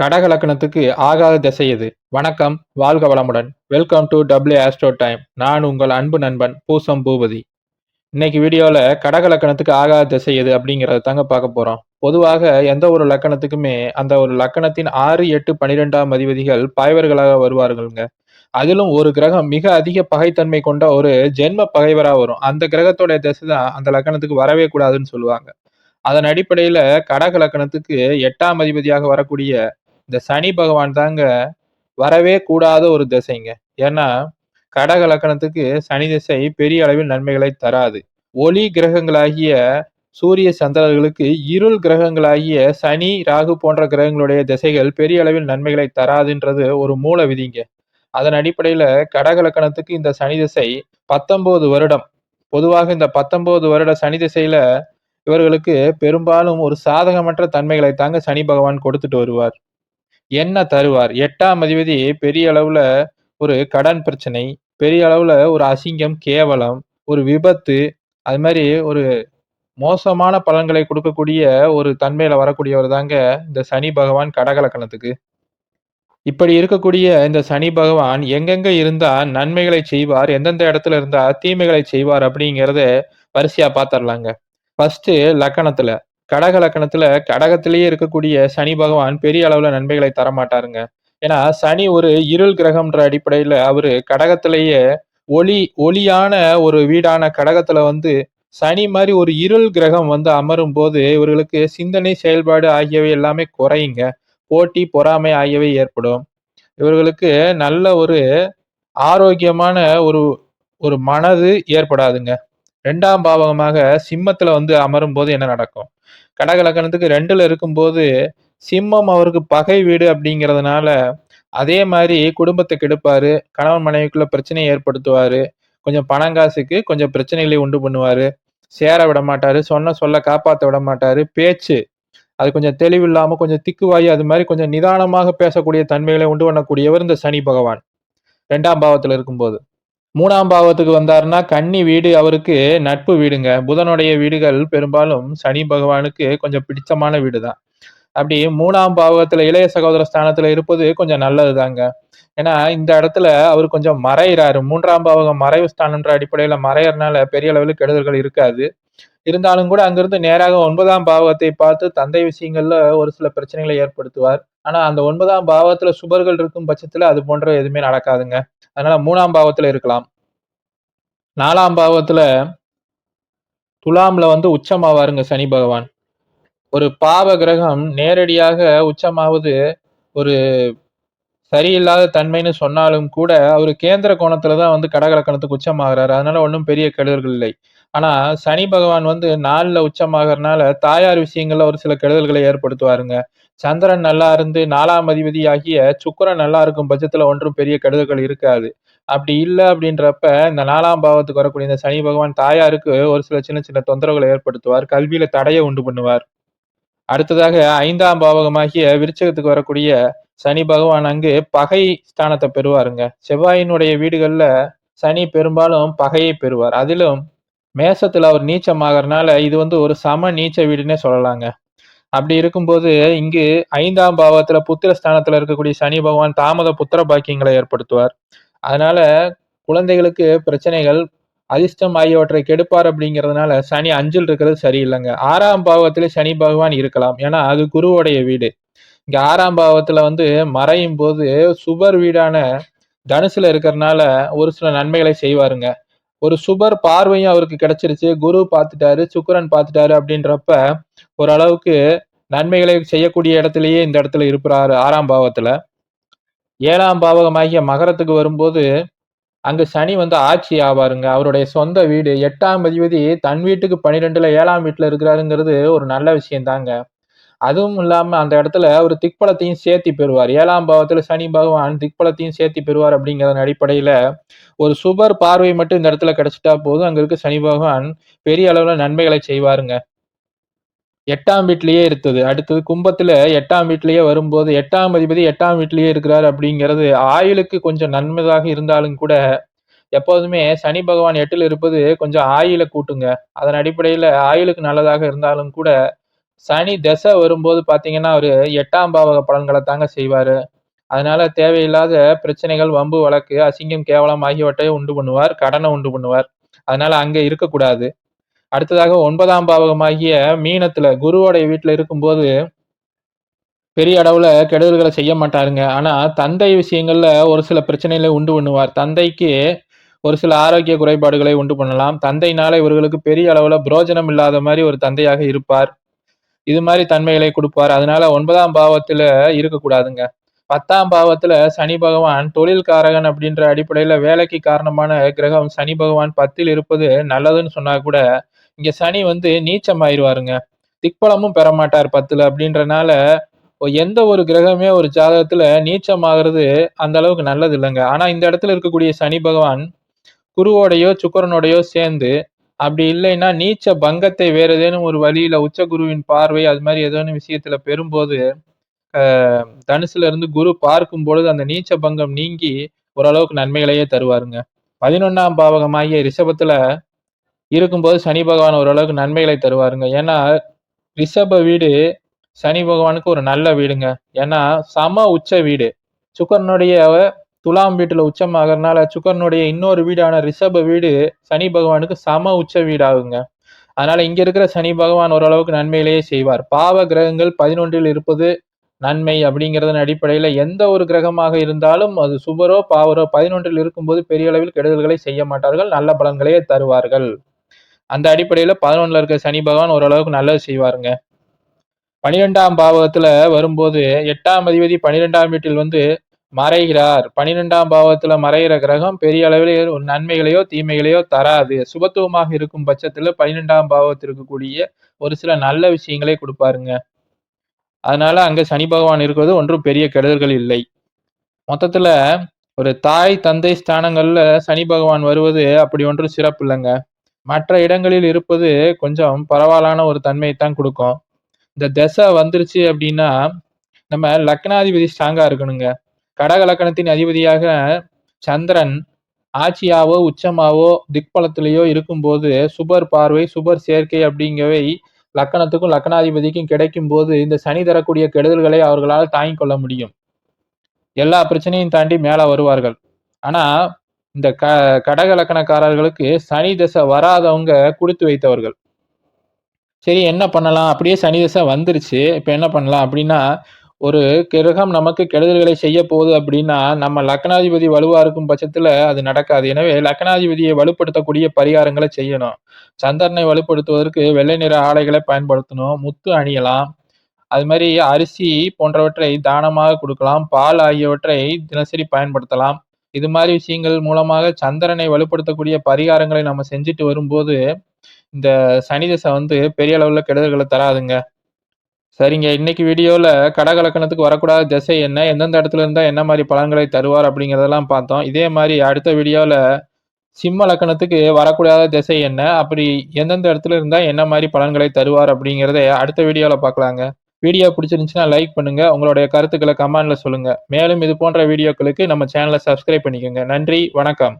கடக லக்னத்துக்கு ஆகாத திசை எது? வணக்கம் வாழ்க வளமுடன். Welcome to W astro time நான் உங்கள் அன்பு நண்பன் பூசம் பூபதி. இன்னைக்கு வீடியோவில் கடக லக்கணத்துக்கு ஆகாத திசை எது அப்படிங்கிறத தாங்க பார்க்க போகிறோம் பொதுவாக எந்த ஒரு லக்கணத்துக்குமே அந்த ஒரு லக்கணத்தின் ஆறு எட்டு பனிரெண்டாம் அதிபதிகள் பாய்வர்களாக வருவார்களுங்க. அதிலும் ஒரு கிரகம் மிக அதிக பகைத்தன்மை கொண்ட ஒரு ஜென்ம பகைவராக வரும். அந்த கிரகத்தோடைய திசை தான் அந்த லக்கணத்துக்கு வரவே கூடாதுன்னு சொல்லுவாங்க. அதன் அடிப்படையில் கடக லக்கணத்துக்கு எட்டாம் அதிபதியாக வரக்கூடிய இந்த சனி பகவான் தாங்க வரவே கூடாத ஒரு திசைங்க. ஏன்னா கடக லக்கணத்துக்கு சனி திசை பெரிய அளவில் நன்மைகளை தராது. ஒளி கிரகங்களாகிய சூரிய சந்திரர்களுக்கு இருள் கிரகங்களாகிய சனி ராகு போன்ற கிரகங்களுடைய திசைகள் பெரிய அளவில் நன்மைகளை தராதுன்றது ஒரு மூல விதிங்க. அதன் அடிப்படையில் கடக லக்கணத்துக்கு இந்த சனி திசை பத்தொம்போது வருடம். பொதுவாக இந்த பத்தொம்போது வருட சனி திசையில இவர்களுக்கு பெரும்பாலும் ஒரு சாதகமற்ற தன்மைகளை தாங்க சனி பகவான் கொடுத்துட்டு வருவார். என்ன தருவார்? எட்டாம் அதிபதி பெரிய அளவுல ஒரு கடன் பிரச்சனை பெரிய அளவுல ஒரு அசிங்கம் கேவலம் ஒரு விபத்து அது மாதிரி ஒரு மோசமான பலன்களை கொடுக்கக்கூடிய ஒரு தன்மையில வரக்கூடியவர் தாங்க இந்த சனி பகவான் கடகலக்கணத்துக்கு. இப்படி இருக்கக்கூடிய இந்த சனி பகவான் எங்கெங்க இருந்தா நன்மைகளை செய்வார் எந்தெந்த இடத்துல இருந்தா தீமைகளை செய்வார் அப்படிங்கிறத வரிசையா பாத்திரலாங்க. ஃபர்ஸ்ட் லக்கணத்துல. கடக லக்கணத்துல கடகத்திலேயே இருக்கக்கூடிய சனி பகவான் பெரிய அளவுல நன்மைகளை தரமாட்டாருங்க. ஏன்னா சனி ஒரு இருள் கிரகம்ன்ற அடிப்படையில அவரு கடகத்திலேயே ஒளி ஒளியான ஒரு வீடான கடகத்துல வந்து சனி மாதிரி ஒரு இருள் கிரகம் வந்து அமரும் போது இவர்களுக்கு சிந்தனை செயல்பாடு ஆகியவை எல்லாமே குறையுங்க. போட்டி பொறாமை ஆகியவை ஏற்படும். இவர்களுக்கு நல்ல ஒரு ஆரோக்கியமான ஒரு ஒரு மனது ஏற்படாதுங்க. ரெண்டாம் பாவகமாக சிம்மத்துல வந்து அமரும் போது என்ன நடக்கும்? கடக லக்கணத்துக்கு ரெண்டுல இருக்கும்போது சிம்மம் அவருக்கு பகை வீடு அப்படிங்கிறதுனால அதே மாதிரி குடும்பத்தை கெடுப்பாரு கணவன் மனைவிக்குள்ள பிரச்சனையை ஏற்படுத்துவாரு கொஞ்சம் பணங்காசுக்கு கொஞ்சம் பிரச்சனைகளை உண்டு பண்ணுவாரு சேர விட மாட்டாரு சொன்ன சொல்ல காப்பாற்ற விட மாட்டாரு பேச்சு அது கொஞ்சம் தெளிவில்லாம கொஞ்சம் திக்குவாயி அது மாதிரி கொஞ்சம் நிதானமாக பேசக்கூடிய தன்மைகளை உண்டு பண்ணக்கூடியவர் இந்த சனி பகவான். ரெண்டாம் பாவத்தில் இருக்கும்போது. மூணாம் பாவத்துக்கு வந்தாருன்னா கன்னி வீடு அவருக்கு நட்பு வீடுங்க. புதனுடைய வீடுகள் பெரும்பாலும் சனி பகவானுக்கு கொஞ்சம் பிடிச்சமான வீடு தான் அப்படி மூணாம் பாவத்துல இளைய சகோதர ஸ்தானத்துல இருப்பது கொஞ்சம் நல்லது தாங்க ஏன்னா இந்த இடத்துல அவர் கொஞ்சம் மறையிறாரு. மூன்றாம் பாவகம் மறைவு ஸ்தானன்ற அடிப்படையில மறையறனால பெரிய அளவில் கெடுதல்கள் இருக்காது. இருந்தாலும் கூட அங்கிருந்து நேராக ஒன்பதாம் பாவத்தை பார்த்து தந்தை விஷயங்கள்ல ஒரு சில பிரச்சனைகளை ஏற்படுத்துவார். ஆனா அந்த ஒன்பதாம் பாவத்துல சுபர்கள் இருக்கும் பட்சத்துல அது போன்ற எதுவுமே நடக்காதுங்க. அதனால மூணாம் பாவத்துல இருக்கலாம். நாலாம் பாவத்துல துலாம்ல வந்து உச்சமாவாருங்க சனி பகவான். ஒரு பாவ கிரகம் நேரடியாக உச்சமாவது ஒரு சரியில்லாத தன்மைன்னு சொன்னாலும் கூட அவர் கேந்திர கோணத்துல தான் வந்து கடகலக்கணத்துக்கு உச்சமாகிறாரு. அதனால ஒன்றும் பெரிய கெடுதல்கள் இல்லை. ஆனா சனி பகவான் வந்து நாலுல உச்சமாகறனால தாயார் விஷயங்கள்ல ஒரு சில கெடுதல்களை ஏற்படுத்துவாருங்க. சந்திரன் நல்லா இருந்து நாலாம் அதிபதி ஆகிய சுக்கரன் நல்லா இருக்கும் பட்சத்துல ஒன்றும் பெரிய கெடுதல்கள் இருக்காது. அப்படி இல்லை அப்படின்றப்ப இந்த நாலாம் பாவத்துக்கு வரக்கூடிய இந்த சனி பகவான் தாயாருக்கு ஒரு சில சின்ன சின்ன தொந்தரவுகளை ஏற்படுத்துவார். கல்வியில தடையை உண்டு பண்ணுவார். அடுத்ததாக ஐந்தாம் பாவகமாகிய விருச்சகத்துக்கு வரக்கூடிய சனி பகவான் அங்கு பகை ஸ்தானத்தை பெறுவாருங்க. செவ்வாயினுடைய வீடுகள்ல சனி பெரும்பாலும் பகையை பெறுவார். அதிலும் மேசத்தில் அவர் நீச்சமாகறனால இது வந்து ஒரு சம நீச்ச வீடுன்னே சொல்லலாங்க. அப்படி இருக்கும்போது இங்கு ஐந்தாம் பாவத்துல புத்திர ஸ்தானத்துல இருக்கக்கூடிய சனி பகவான் தாமத புத்திர பாக்கியங்களை ஏற்படுத்துவார். அதனால குழந்தைகளுக்கு பிரச்சனைகள் அதிர்ஷ்டம் ஆகியவற்றை கெடுப்பார் அப்படிங்கிறதுனால சனி அஞ்சில் இருக்கிறது சரியில்லைங்க. ஆறாம் பாவத்துல சனி பகவான் இருக்கலாம். ஏன்னா அது குருவோடைய வீடு. இங்க ஆறாம் பாவத்துல வந்து மறையும் போது சுபர் வீடான தனுசுல இருக்கிறதுனால ஒரு சில நன்மைகளை செய்வாருங்க. ஒரு சுபர் பார்வையும் அவருக்கு கிடைச்சிருச்சு. குரு பார்த்துட்டாரு சுக்கரன் பார்த்துட்டாரு அப்படின்றப்ப ஓரளவுக்கு நன்மைகளை செய்யக்கூடிய இடத்துலயே இந்த இடத்துல இருக்கிறாரு ஆறாம் பாவத்துல. ஏழாம் பாவகமாகிய மகரத்துக்கு வரும்போது அங்கு சனி வந்து ஆட்சி ஆவாருங்க. அவருடைய சொந்த வீடு எட்டாம் அதிபதி தன் வீட்டுக்கு பன்னிரெண்டுல ஏழாம் வீட்டுல இருக்கிறாருங்கிறது ஒரு நல்ல விஷயம் தாங்க அதுவும் இல்லாம அந்த இடத்துல ஒரு திக்பலத்தையும் சேர்த்தி பெறுவார். ஏழாம் பாவத்துல சனி பகவான் திக்பலத்தையும் சேர்த்தி பெறுவார் அப்படிங்கிறதன் அடிப்படையில ஒரு சுபர் பார்வை மட்டும் இந்த இடத்துல கிடைச்சிட்டா போதும். அங்க இருக்க சனி பகவான் பெரிய அளவுல நன்மைகளை செய்வாருங்க. எட்டாம் வீட்லயே இருந்தது அடுத்தது கும்பத்துல எட்டாம் வீட்லயே வரும்போது எட்டாம் அதிபதி எட்டாம் வீட்லயே இருக்கிறார் அப்படிங்கிறது ஆயுளுக்கு கொஞ்சம் நன்மைதாக இருந்தாலும் கூட எப்போதுமே சனி பகவான் எட்டில் இருப்பது கொஞ்சம் ஆயுளை கூட்டுங்க. அதன் அடிப்படையில் ஆயுளுக்கு நல்லதாக இருந்தாலும் கூட சனி தசை வரும்போது பார்த்தீங்கன்னா அவர் எட்டாம் பாவக பலன்களை தாங்க செய்வார். அதனால தேவையில்லாத பிரச்சனைகள் வம்பு வழக்கு அசிங்கம் கேவலம் ஆகியவற்றை உண்டு பண்ணுவார் கடனை உண்டு பண்ணுவார். அதனால அங்கே இருக்கக்கூடாது. அடுத்ததாக ஒன்பதாம் பாவகமாகிய மீனத்துல குருவோடைய வீட்டில் இருக்கும்போது பெரிய அளவுல கெடுதல்களை செய்ய மாட்டாருங்க. ஆனா தந்தை விஷயங்கள்ல ஒரு சில பிரச்சனைகளை உண்டு பண்ணுவார். தந்தைக்கு ஒரு சில ஆரோக்கிய குறைபாடுகளை உண்டு பண்ணலாம். தந்தையினால இவர்களுக்கு பெரிய அளவுல புரோஜனம் இல்லாத மாதிரி ஒரு தந்தையாக இருப்பார். இது மாதிரி தன்மைகளை கொடுப்பார். அதனால ஒன்பதாம் பாவத்துல இருக்கக்கூடாதுங்க. பத்தாம் பாவத்துல சனி பகவான் தொழில்காரகன் அப்படின்ற அடிப்படையில வேலைக்கு காரணமான கிரகம் சனி பகவான் பத்தில் இருப்பது நல்லதுன்னு சொன்னா கூட இங்க சனி வந்து நீச்சம் ஆயிடுவாருங்க திக்பலமும் பெறமாட்டார் பத்துல அப்படின்றனால எந்த ஒரு கிரகமே ஒரு ஜாதகத்துல ஆகுறது அந்த அளவுக்கு நல்லது இல்லைங்க ஆனா இந்த இடத்துல இருக்கக்கூடிய சனி பகவான் குருவோடையோ சுக்கரனோடையோ சேர்ந்து அப்படி இல்லைன்னா நீச்ச பங்கத்தை வேற ஏதேனும் ஒரு வழியில உச்ச குருவின் பார்வை அது மாதிரி ஏதேனும் விஷயத்துல பெறும்போது தனுசுல இருந்து குரு பார்க்கும் பொழுது அந்த நீச்ச பங்கம் நீங்கி ஓரளவுக்கு நன்மைகளையே தருவாருங்க. பதினொன்னாம் பாவகமாகிய ரிஷபத்துல இருக்கும்போது சனி பகவான் ஓரளவுக்கு நன்மைகளை தருவாருங்க. ஏன்னா ரிஷப வீடு சனி பகவானுக்கு ஒரு நல்ல வீடுங்க. ஏன்னா சம உச்ச வீடு. சுக்கரனுடைய துலாம் வீட்டில் உச்சமாகறதுனால சுக்கரனுடைய இன்னொரு வீடான ரிஷப வீடு சனி பகவானுக்கு சம உச்ச வீடாகுங்க. அதனால இங்க இருக்கிற சனி பகவான் ஓரளவுக்கு நன்மையிலேயே செய்வார். பாவ கிரகங்கள் பதினொன்றில் இருப்பது நன்மை அப்படிங்கிறதன் அடிப்படையில் எந்த ஒரு கிரகமாக இருந்தாலும் அது சுபரோ பாவரோ பதினொன்றில் இருக்கும்போது பெரிய அளவில் கெடுதல்களை செய்ய மாட்டார்கள் நல்ல பலன்களையே தருவார்கள். அந்த அடிப்படையில் பதினொன்றில் இருக்கிற சனி பகவான் ஓரளவுக்கு நல்லது செய்வாருங்க. பனிரெண்டாம் பாவகத்தில் வரும்போது எட்டாம் அதிபதி பனிரெண்டாம் வீட்டில் வந்து மறைகிறார். பனிரெண்டாம் பாவத்துல மறைகிற கிரகம் பெரிய அளவில் ஒரு நன்மைகளையோ தீமைகளையோ தராது. சுபத்துவமாக இருக்கும் பட்சத்துல பனிரெண்டாம் பாவத்திற்கு கூடிய ஒரு சில நல்ல விஷயங்களை கொடுப்பாருங்க. அதனால அங்க சனி பகவான் இருக்கிறது ஒன்றும் பெரிய கெடுதல்கள் இல்லை. மொத்தத்துல ஒரு தாய் தந்தை ஸ்தானங்கள்ல சனி பகவான் வருவது அப்படி ஒன்றும் சிறப்பு இல்லைங்க. மற்ற இடங்களில் இருப்பது கொஞ்சம் பரவாயில்லான ஒரு தன்மையை தான் கொடுக்கும். இந்த திசை வந்துருச்சு அப்படின்னா நம்ம லக்னாதிபதி ஸ்ட்ராங்கா இருக்கணுங்க. கடகலக்கணத்தின் அதிபதியாக சந்திரன் ஆட்சியாவோ உச்சமாவோ திக்பலத்திலேயோ இருக்கும்போது சுபர் பார்வை சுபர் சேர்க்கை அப்படிங்கவை லக்கணத்துக்கும் லக்கணாதிபதிக்கும் கிடைக்கும் போது இந்த சனி தரக்கூடிய கெடுதல்களை அவர்களால் தாங்கிக் கொள்ள முடியும். எல்லா பிரச்சனையும் தாண்டி மேல வருவார்கள். ஆனா இந்த க கடக லக்கணக்காரர்களுக்கு சனி தசை வராதவங்க கொடுத்து வைத்தவர்கள். சரி என்ன பண்ணலாம்? அப்படியே சனி தசை வந்துருச்சு. இப்போ என்ன பண்ணலாம் அப்படின்னா ஒரு கிரகம் நமக்கு கெடுதல்களை செய்ய போகுது அப்படின்னா நம்ம லக்னாதிபதி வலுவா இருக்கும் பட்சத்துல அது நடக்காது. எனவே லக்னாதிபதியை வலுப்படுத்தக்கூடிய பரிகாரங்களை செய்யணும். சந்திரனை வலுப்படுத்துவதற்கு வெள்ளை நிற ஆடைகளை பயன்படுத்தணும். முத்து அணியலாம். அது மாதிரி அரிசி போன்றவற்றை தானமாக கொடுக்கலாம். பால் ஆகியவற்றை தினசரி பயன்படுத்தலாம். இது மாதிரி விஷயங்கள் மூலமாக சந்திரனை வலுப்படுத்தக்கூடிய பரிகாரங்களை நம்ம செஞ்சுட்டு வரும்போது இந்த சனி தசை வந்து பெரிய அளவில் கெடுதல்களை தராதுங்க. சரிங்க இன்னைக்கு வீடியோவில் கடகலக்கணத்துக்கு வரக்கூடாத திசை என்ன? எந்தெந்த இடத்துல இருந்தால் என்ன மாதிரி பலன்களை தருவார் அப்படிங்கிறதெல்லாம் பார்த்தோம். இதே மாதிரி அடுத்த வீடியோவில் சிம்ம லக்கணத்துக்கு வரக்கூடாத திசை என்ன? அப்படி எந்தெந்த இடத்துல இருந்தால் என்ன மாதிரி பலன்களை தருவார் அப்படிங்கிறத அடுத்த வீடியோவில் பார்க்கலாங்க. வீடியோ பிடிச்சிருந்துச்சுன்னா லைக் பண்ணுங்கள் உங்களுடைய கருத்துக்களை கமெண்டில் சொல்லுங்கள் மேலும் இது போன்ற வீடியோக்களுக்கு நம்ம சேனலை சப்ஸ்கிரைப் பண்ணிக்கோங்க. நன்றி வணக்கம்.